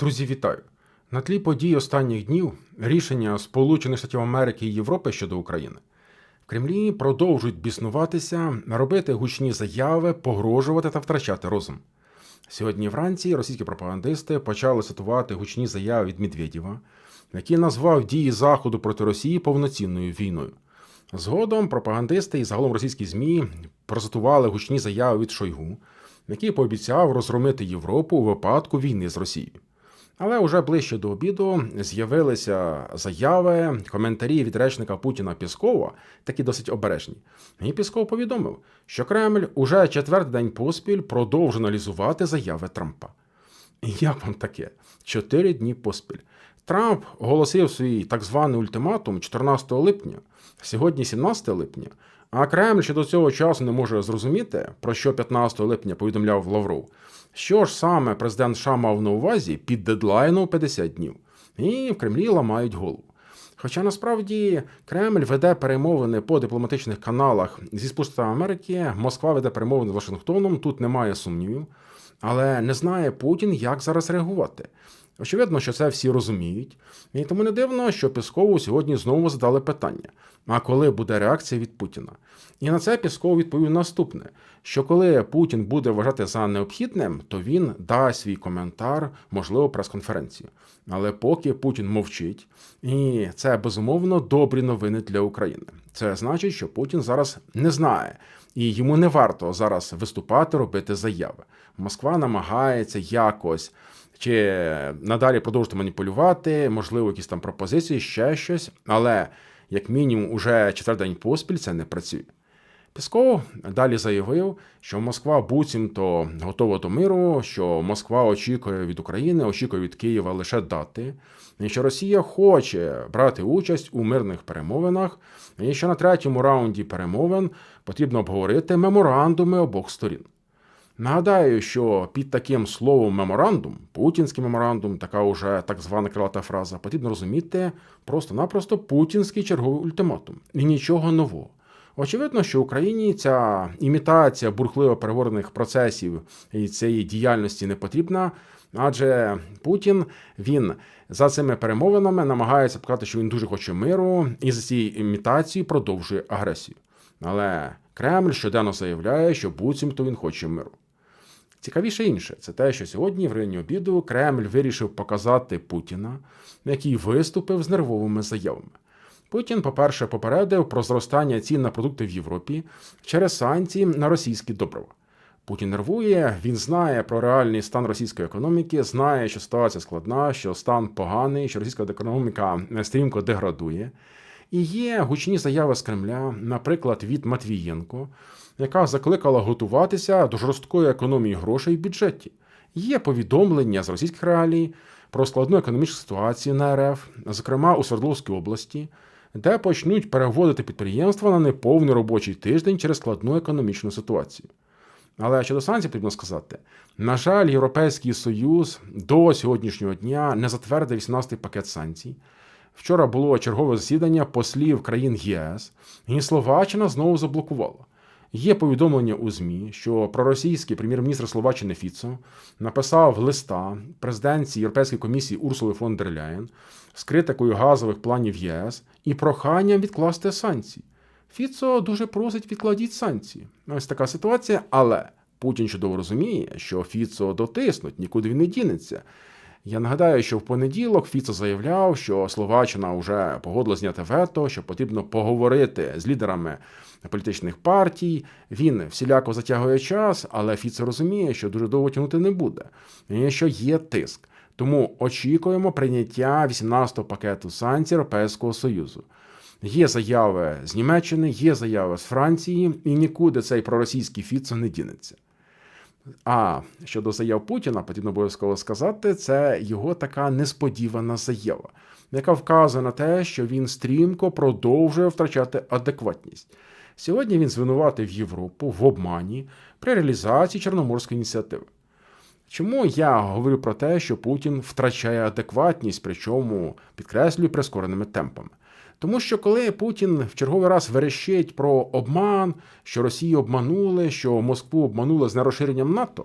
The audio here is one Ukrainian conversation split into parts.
Друзі, вітаю! На тлі подій останніх днів рішення Сполучених Штатів Америки і Європи щодо України в Кремлі продовжують біснуватися, робити гучні заяви, погрожувати та втрачати розум. Сьогодні вранці російські пропагандисти почали цитувати гучні заяви від Медведєва, який назвав дії Заходу проти Росії повноцінною війною. Згодом пропагандисти і загалом російські ЗМІ процитували гучні заяви від Шойгу, який пообіцяв розгромити Європу у випадку війни з Росією. Але уже ближче до обіду з'явилися заяви, коментарі від речника Путіна Піскова, такі досить обережні. І Пісков повідомив, що Кремль уже четвертий день поспіль продовжує аналізувати заяви Трампа. Як вам таке? Чотири дні поспіль. Трамп оголосив свій так званий ультиматум 14 липня, сьогодні 17 липня, а Кремль ще до цього часу не може зрозуміти, про що 15 липня повідомляв Лавров. Що ж саме президент США мав на увазі під дедлайном 50 днів, і в Кремлі ламають голову. Хоча насправді Кремль веде перемовини по дипломатичних каналах зі Сполученими Америки, Москва веде перемовини з Вашингтоном, тут немає сумнівів, але не знає Путін, як зараз реагувати. Очевидно, що це всі розуміють, і тому не дивно, що Піскову сьогодні знову задали питання: а коли буде реакція від Путіна? І на це Пісков відповів наступне: що коли Путін буде вважати за необхідним, то він дасть свій коментар, можливо, прес-конференцію. Але поки Путін мовчить, і це безумовно добрі новини для України. Це значить, що Путін зараз не знає, і йому не варто зараз виступати, робити заяви. Москва намагається якось чи надалі продовжити маніпулювати, можливо, якісь там пропозиції, ще щось, але як мінімум уже четвертий день поспіль це не працює. Пісков далі заявив, що Москва буцімто готова до миру, що Москва очікує від України, очікує від Києва лише дати, і що Росія хоче брати участь у мирних перемовинах, і що на третьому раунді перемовин потрібно обговорити меморандуми обох сторін. Нагадаю, що під таким словом меморандум, путінський меморандум, така уже так звана крилата фраза, потрібно розуміти просто-напросто путінський черговий ультиматум і нічого нового. Очевидно, що в Україні ця імітація бурхливо переговорених процесів і цієї діяльності не потрібна, адже Путін він за цими перемовинами намагається показати, що він дуже хоче миру, і за цією імітацією продовжує агресію. Але Кремль щоденно заявляє, що буцімто він хоче миру. Цікавіше інше, це те, що сьогодні в районі обіду Кремль вирішив показати Путіна, який виступив з нервовими заявами. Путін, по-перше, попередив про зростання цін на продукти в Європі через санкції на російські добрива. Путін нервує, він знає про реальний стан російської економіки, знає, що ситуація складна, що стан поганий, що російська економіка стрімко деградує. І є гучні заяви з Кремля, наприклад, від Матвієнко, яка закликала готуватися до жорсткої економії грошей в бюджеті. Є повідомлення з російських реалій про складну економічну ситуацію на РФ, зокрема у Свердловській області, де почнуть переводити підприємства на неповний робочий тиждень через складну економічну ситуацію. Але щодо санкцій, потрібно сказати, на жаль, Європейський Союз до сьогоднішнього дня не затвердив 18-й пакет санкцій. Вчора було чергове засідання послів країн ЄС, і Словаччина знову заблокувала. Є повідомлення у ЗМІ, що проросійський прем'єр-міністр Словаччини Фіцо написав листа президентці Європейської комісії Урсули фон дер Ляєн з критикою газових планів ЄС і проханням відкласти санкції. Фіцо дуже просить відкладіть санкції. Ось така ситуація, але Путін чудово розуміє, що Фіцо дотиснуть, нікуди він не дінеться. Я нагадаю, що в понеділок Фіцо заявляв, що Словаччина вже погодила зняти вето, що потрібно поговорити з лідерами політичних партій. Він всіляко затягує час, але Фіцо розуміє, що дуже довго тягнути не буде, і що є тиск. Тому очікуємо прийняття 18-го пакету санкцій Європейського Союзу. Є заяви з Німеччини, є заяви з Франції, і нікуди цей проросійський Фіцо не дінеться. А щодо заяв Путіна, потрібно обов'язково сказати, це його така несподівана заява, яка вказує на те, що він стрімко продовжує втрачати адекватність. Сьогодні він звинуватив Європу в обмані при реалізації Чорноморської ініціативи. Чому я говорю про те, що Путін втрачає адекватність, причому підкреслюю прискореними темпами? Тому що коли Путін в черговий раз верещить про обман, що Росію обманули, що Москву обманули з нерозширенням НАТО,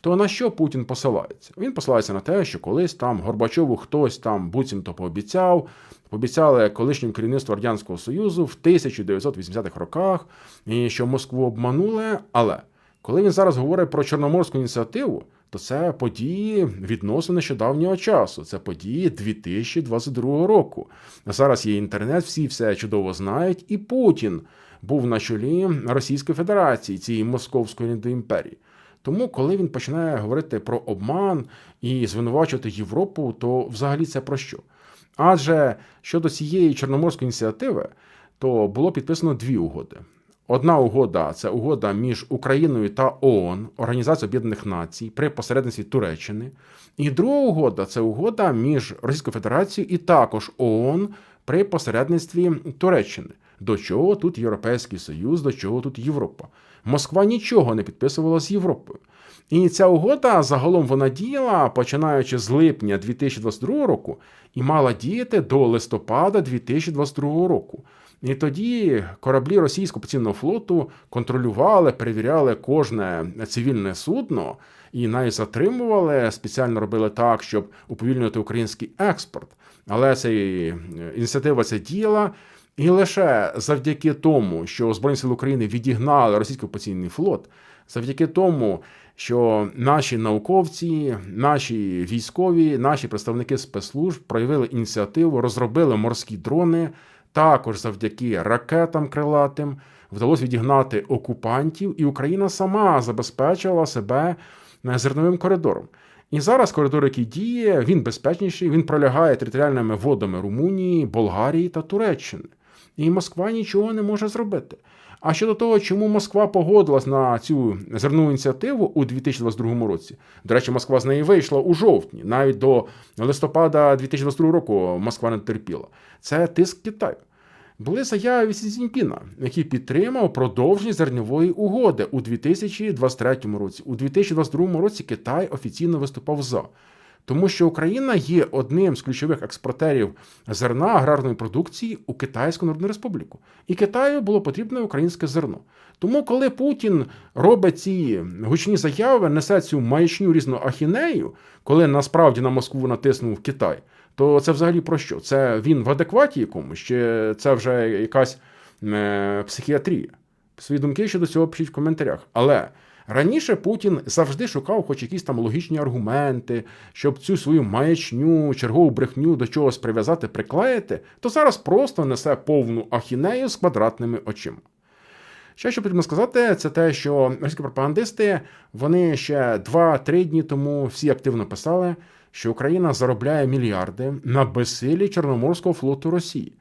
То на що Путін посилається? Він посилається на те, що колись там Горбачову хтось там буцімто пообіцяв, пообіцяли колишньому керівництву Радянського Союзу в 1980-х роках, і що Москву обманули. Але коли він зараз говорить про Чорноморську ініціативу, то це події відносно нещодавнього часу. Це події 2022 року. Зараз є інтернет, всі все чудово знають, і Путін був на чолі Російської Федерації, цієї московської імперії. Тому, коли він починає говорити про обман і звинувачувати Європу, то взагалі це про що? Адже щодо цієї чорноморської ініціативи, то було підписано дві угоди. Одна угода це угода між Україною та ООН, Організацією Об'єднаних Націй, при посередництві Туреччини. І друга угода це угода між Російською Федерацією і також ООН при посередництві Туреччини. До чого тут Європейський Союз, до чого тут Європа? Москва нічого не підписувала з Європою. І ця угода загалом вона діяла починаючи з липня 2022 року і мала діяти до листопада 2022 року. І тоді кораблі російського поцінного флоту контролювали, перевіряли кожне цивільне судно і навіть затримували, спеціально робили так, щоб уповільнювати український експорт. Але ця ініціатива ця діяла. І лише завдяки тому, що Збройні сили України відігнали російський окупаційний флот, завдяки тому, що наші науковці, наші військові, наші представники спецслужб проявили ініціативу, розробили морські дрони. Також завдяки ракетам крилатим вдалося відігнати окупантів, і Україна сама забезпечила себе зерновим коридором. І зараз коридор, який діє, він безпечніший, він пролягає територіальними водами Румунії, Болгарії та Туреччини. І Москва нічого не може зробити. А щодо того, чому Москва погодилась на цю зернову ініціативу у 2022 році, до речі, Москва з неї вийшла у жовтні, навіть до листопада 2022 року Москва не терпіла. Це тиск Китаю. Були заяви Сі Цзіньпіна, який підтримав продовження зерньової угоди у 2023 році. У 2022 році Китай офіційно виступав за. Тому що Україна є одним з ключових експортерів зерна аграрної продукції у Китайську Народну Республіку. І Китаю було потрібне українське зерно. Тому, коли Путін робить ці гучні заяви, несе цю маячню різну ахінею, коли насправді на Москву натиснув Китай, то це взагалі про що? Це він в адекваті якомусь, чи це вже якась е, психіатрія? Свої думки щодо цього пишіть в коментарях. Але. Раніше Путін завжди шукав хоч якісь там логічні аргументи, щоб цю свою маячню, чергову брехню до чогось прив'язати, приклеїти, то зараз просто несе повну ахінею з квадратними очима. Ще що потрібно сказати, це те, що російські пропагандисти вони ще 2-3 дні тому всі активно писали, що Україна заробляє мільярди на безсилі Чорноморського флоту Росії.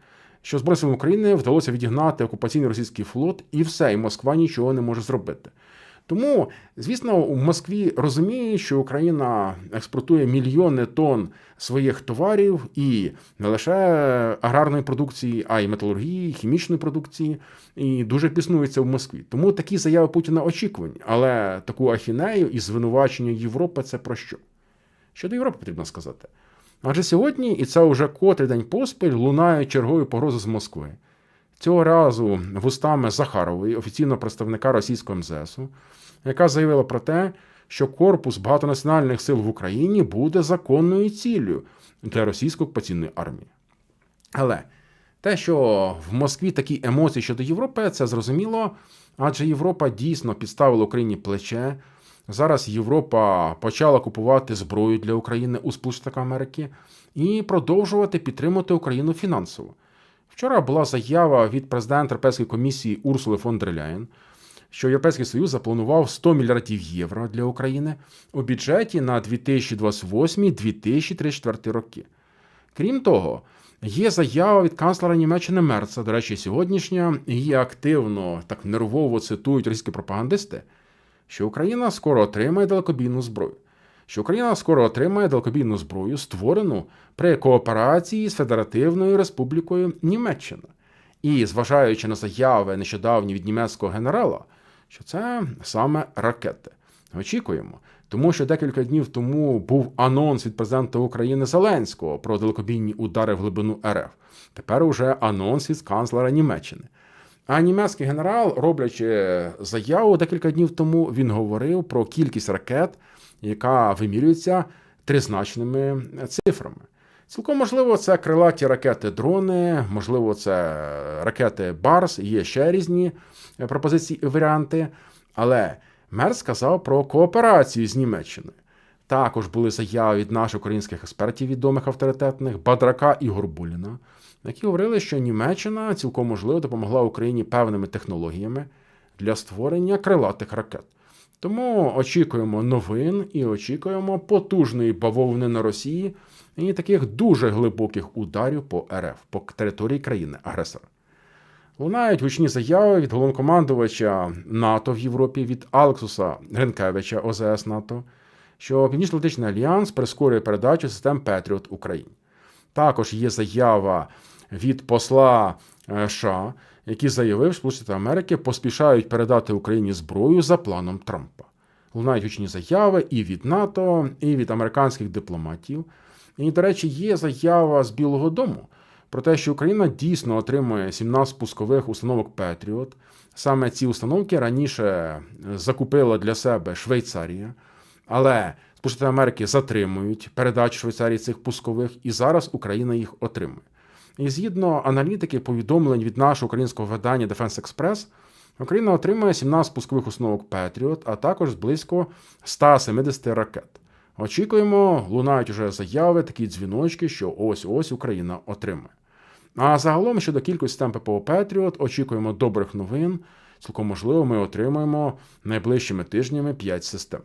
Що Збройним України вдалося відігнати окупаційний російський флот, і все, і Москва нічого не може зробити. Тому, звісно, у Москві розуміють, що Україна експортує мільйони тонн своїх товарів і не лише аграрної продукції, а й металургії, хімічної продукції, і дуже піснується в Москві. Тому такі заяви Путіна очікувані. Але таку ахінею і звинувачення Європи це про що? Щодо Європи потрібно сказати. Адже сьогодні, і це вже котрий день поспіль, лунає чергові погрози з Москви. Цього разу вустами Захарової, офіційного представника російського МЗСу, яка заявила про те, що корпус багатонаціональних сил в Україні буде законною ціллю для російської окупаційної армії. Але те, що в Москві такі емоції щодо Європи, це зрозуміло, адже Європа дійсно підставила Україні плече. Зараз Європа почала купувати зброю для України у Сполучених Америки і продовжувати підтримувати Україну фінансово. Вчора була заява від президента Європейської комісії Урсули фон дер Ляєн, що Європейський Союз запланував 100 мільярдів євро для України у бюджеті на 2028-2034 роки. Крім того, є заява від канцлера Німеччини Мерца, до речі, сьогоднішня, її активно так нервово цитують російські пропагандисти, що Україна скоро отримає далекобійну зброю що Україна скоро отримає далекобійну зброю, створену при кооперації з Федеративною Республікою Німеччина. І зважаючи на заяви нещодавні від німецького генерала, що це саме ракети. Очікуємо, тому що декілька днів тому був анонс від президента України Зеленського про далекобійні удари в глибину РФ. Тепер уже анонс від канцлера Німеччини. А німецький генерал, роблячи заяву декілька днів тому, він говорив про кількість ракет, яка вимірюється тризначними цифрами. Цілком можливо, це крилаті ракети-дрони, можливо, це ракети Барс, є ще різні пропозиції і варіанти. Але мер сказав про кооперацію з Німеччиною. Також були заяви від наших українських експертів, відомих авторитетних, Бадрака і Горбуліна, які говорили, що Німеччина цілком можливо допомогла Україні певними технологіями для створення крилатих ракет. Тому очікуємо новин і очікуємо потужної бавовни на Росії і таких дуже глибоких ударів по РФ, по території країни-агресора. Лунають гучні заяви від головнокомандувача НАТО в Європі від Алексуса Гринкевича ОЗС НАТО, що Північно-Атлантичний альянс прискорює передачу систем Петріот Україні. Також є заява від посла е, США, який заявив, що Сполучені Америки поспішають передати Україні зброю за планом Трампа. Лунають гучні заяви і від НАТО, і від американських дипломатів. І, до речі, є заява з Білого Дому про те, що Україна дійсно отримує 17 пускових установок Петріот. Саме ці установки раніше закупила для себе Швейцарія, але Сполучені Америки затримують передачу Швейцарії цих пускових, і зараз Україна їх отримує. І згідно аналітики повідомлень від нашого українського видання Defense Express, Україна отримує 17 пускових установок Петріот, а також близько 170 ракет. Очікуємо, лунають уже заяви, такі дзвіночки, що ось ось Україна отримає. А загалом щодо кількості систем ППО Петріот, очікуємо добрих новин. Цілком можливо, ми отримаємо найближчими тижнями 5 систем.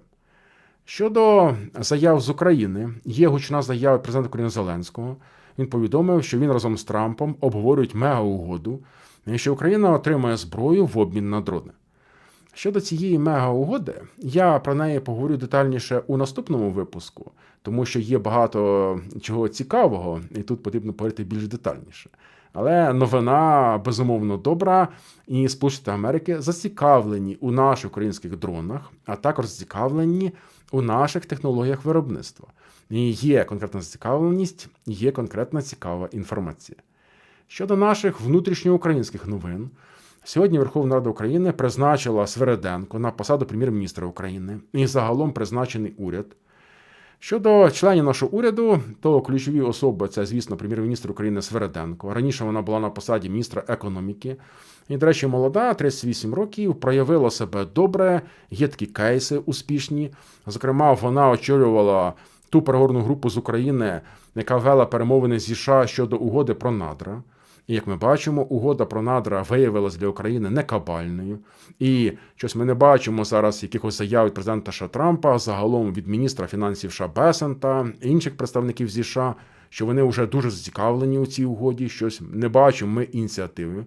Щодо заяв з України, є гучна заява президента України Зеленського. Він повідомив, що він разом з Трампом обговорюють мега-угоду, і що Україна отримає зброю в обмін на дрони. Щодо цієї мега-угоди, я про неї поговорю детальніше у наступному випуску, тому що є багато чого цікавого, і тут потрібно поговорити більш детальніше. Але новина безумовно добра, і Сполучені Америки зацікавлені у наших українських дронах, а також зацікавлені у наших технологіях виробництва. І є конкретна зацікавленість, є конкретна цікава інформація. Щодо наших внутрішньоукраїнських новин, сьогодні Верховна Рада України призначила Свереденко на посаду прем'єр-міністра України і загалом призначений уряд. Щодо членів нашого уряду, то ключові особи це, звісно, прем'єр-міністр України Свереденко. Раніше вона була на посаді міністра економіки. І, до речі, молода, 38 років, проявила себе добре, є такі кейси успішні. Зокрема, вона очолювала ту переговорну групу з України, яка вела перемовини зі США щодо угоди про надра. І як ми бачимо, угода про надра виявилася для України некабальною. І щось ми не бачимо зараз якихось заяв від президента США Трампа, загалом від міністра фінансів США Бесента, інших представників зі США, що вони вже дуже зацікавлені у цій угоді. Щось не бачимо ми ініціативи.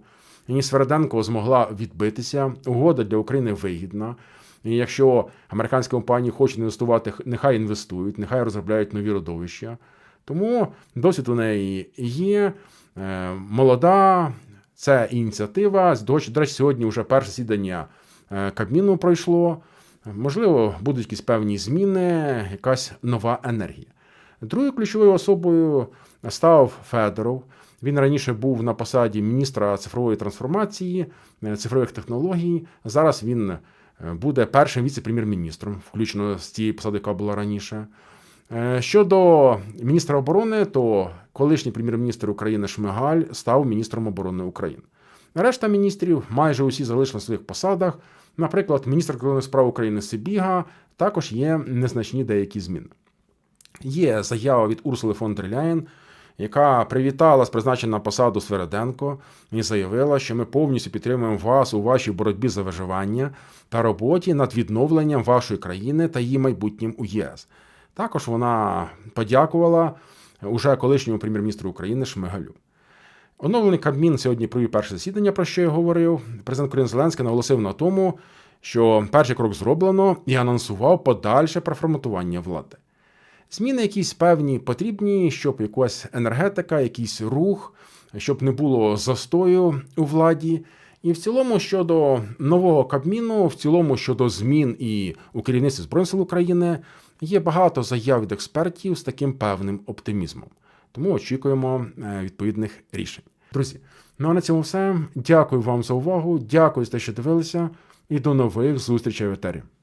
І Сверденко змогла відбитися. Угода для України вигідна. І якщо американські компанії хочуть інвестувати, нехай інвестують, нехай розробляють нові родовища. Тому досвід у неї є. Е, молода, це ініціатива. До речі, сьогодні вже перше сідання е, Кабміну пройшло. Можливо, будуть якісь певні зміни, якась нова енергія. Другою ключовою особою став Федоров. Він раніше був на посаді міністра цифрової трансформації, е, цифрових технологій. Зараз він буде першим віце-прем'єр-міністром, включно з тієї посади, яка була раніше. Е, щодо міністра оборони, то колишній прем'єр-міністр України Шмигаль став міністром оборони України. Решта міністрів майже усі залишили на своїх посадах. Наприклад, міністр кордонних справ України Сибіга також є незначні деякі зміни. Є заява від Урсули фон дер Ляєн, яка привітала з призначення на посаду Свереденко і заявила, що ми повністю підтримуємо вас у вашій боротьбі за виживання та роботі над відновленням вашої країни та її майбутнім у ЄС. Також вона подякувала уже колишньому прем'єр-міністру України Шмигалю. Оновлений Кабмін сьогодні провів перше засідання, про що я говорив. Президент України Зеленський наголосив на тому, що перший крок зроблено і анонсував подальше переформатування влади. Зміни якісь певні потрібні, щоб якась енергетика, якийсь рух, щоб не було застою у владі. І в цілому щодо нового Кабміну, в цілому щодо змін і у керівництві Збройних сил України, є багато заяв від експертів з таким певним оптимізмом. Тому очікуємо е, відповідних рішень. Друзі, ну а на цьому все. Дякую вам за увагу. Дякую за те, що дивилися, і до нових зустрічей в етері.